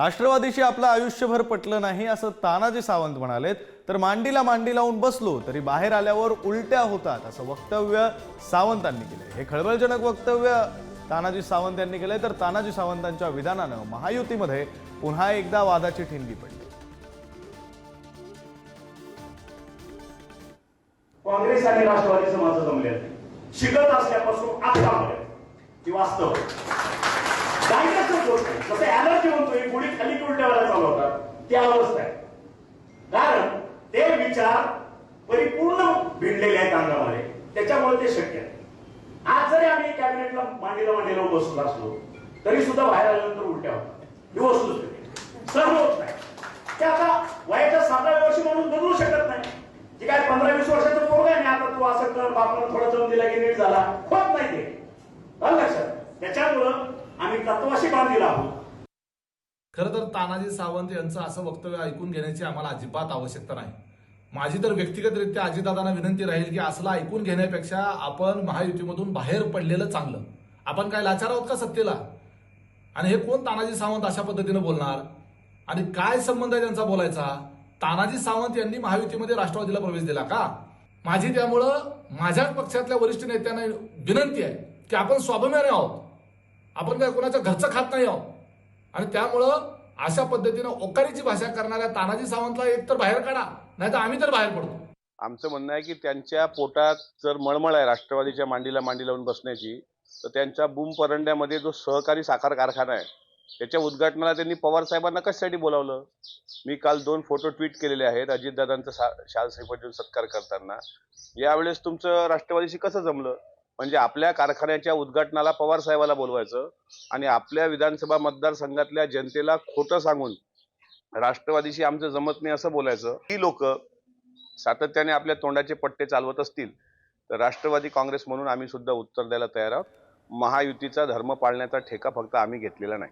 राष्ट्रवादीशी आपलं आयुष्यभर पटलं नाही असं तानाजी सावंत म्हणालेत. तर मांडीला मांडी लावून बसलो तरी बाहेर आल्यावर उलट्या होतात असं वक्तव्य सावंतांनी केलंय. हे खळबळजनक वक्तव्य तानाजी सावंत यांनी केलंय. तर तानाजी सावंतांच्या विधानानं महायुतीमध्ये पुन्हा एकदा वादाची ठिणगी पडली. काँग्रेस आणि राष्ट्रवादीचं माझं जमले शिकत असल्यापासून आतापर्यंत वास्तव. डायग्रेसच होत नाही जसं म्हणतोय गुढी खाली उलट्यावर चालवतात. होतात ती अवस्था आहे. कारण ते विचार परिपूर्ण भिडलेले आहेत अंगामध्ये. त्याच्यामुळे ते शक्य आहे आज जरी आम्ही कॅबिनेटला मांडीला मांडीला बसलो असलो तरी सुद्धा बाहेर आल्यानंतर उलट्या होतात. ही वस्तू सर्व होत नाही. ते आता वयाच्या सातव्या वर्षी म्हणून बदलू शकत नाही. जे काय पंधरा वीस वर्षाचं पोरग आहे ना आता तू असं कर बापानं थोडा जम दिला की नीट झाला होत नाही ते. लक्षात. त्याच्यामुळं आम्ही तत्वाशी बांधील आहोत. खरं तर तानाजी सावंत यांचं असं वक्तव्य ऐकून घेण्याची आम्हाला अजिबात आवश्यकता नाही. माझी तर व्यक्तिगतरित्या अजितदादांना विनंती राहील की असलं ऐकून घेण्यापेक्षा आपण महायुतीमधून बाहेर पडलेलं चांगलं. आपण काय लाचार आहोत का सत्तेला? आणि हे कोण तानाजी सावंत अशा पद्धतीनं बोलणार? आणि काय संबंध आहे त्यांचा बोलायचा? तानाजी सावंत यांनी महायुतीमध्ये राष्ट्रवादीला प्रवेश दिला का? माझी त्यामुळं माझ्या पक्षातल्या वरिष्ठ नेत्यांना विनंती आहे की आपण स्वाभिमानी आहोत. आपण काय कोणाच्या घरचं खात नाही आहोत आणि त्यामुळं अशा पद्धतीनं ओकारीची भाषा करणाऱ्या तानाजी सावंतला एक तर बाहेर काढा नाही तर आम्ही तर बाहेर पडतो. आमचं म्हणणं आहे की त्यांच्या पोटात जर मळमळ आहे राष्ट्रवादीच्या मांडीला मांडी लावून बसण्याची तर त्यांच्या बुम परंड्यामध्ये जो सहकारी साखर कारखाना आहे त्याच्या उद्घाटनाला त्यांनी पवार साहेबांना कशासाठी बोलावलं? मी काल दोन फोटो ट्विट केलेले आहेत अजितदादांचा सा शाल सैफुद्दीन सत्कार करताना. यावेळेस तुमचं राष्ट्रवादीशी कसं जमलं? म्हणजे आपल्या कारखान्याच्या उद्घाटनाला पवार साहेबाला बोलवायचं आणि आपल्या विधानसभा मतदारसंघातल्या जनतेला खोटं सांगून राष्ट्रवादीशी आमचं जमत नाही असं बोलायचं. ही लोक सातत्याने आपल्या तोंडाचे पट्टे चालवत असतील तर राष्ट्रवादी काँग्रेस म्हणून आम्ही सुद्धा उत्तर द्यायला तयार आहोत. महायुतीचा धर्म पाळण्याचा ठेका फक्त आम्ही घेतलेला नाही.